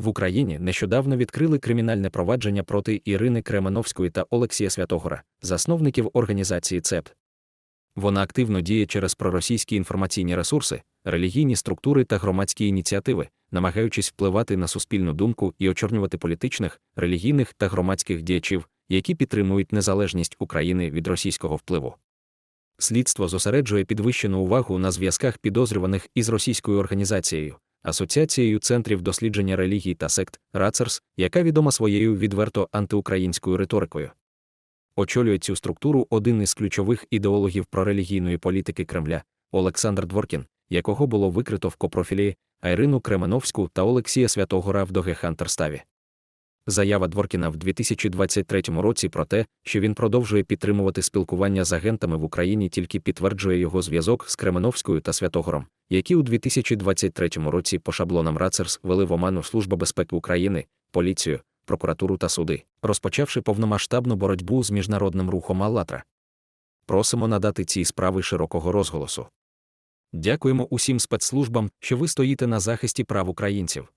В Україні нещодавно відкрили кримінальне провадження проти Ірини Кременовської та Олексія Святогора, засновників організації ЦЕП. Вона активно діє через проросійські інформаційні ресурси, релігійні структури та громадські ініціативи, намагаючись впливати на суспільну думку і очорнювати політичних, релігійних та громадських діячів, які підтримують незалежність України від російського впливу. Слідство зосереджує підвищену увагу на зв'язках підозрюваних із російською організацією, Асоціацією центрів дослідження релігій та сект РАЦЕРС, яка відома своєю відверто антиукраїнською риторикою. Очолює цю структуру один із ключових ідеологів прорелігійної політики Кремля Олександр Дворкін, якого було викрито в копрофілі Айрину Кременовську та Олексія Святогора в Догехантерставі. Заява Дворкіна в 2023 році про те, що він продовжує підтримувати спілкування з агентами в Україні, тільки підтверджує його зв'язок з Кременовською та Святогором, які у 2023 році по шаблонам РАЦЕРС вели в оману Служба безпеки України, поліцію, прокуратуру та суди, розпочавши повномасштабну боротьбу з міжнародним рухом «АЛЛАТРА». Просимо надати цій справи широкого розголосу. Дякуємо усім спецслужбам, що ви стоїте на захисті прав українців.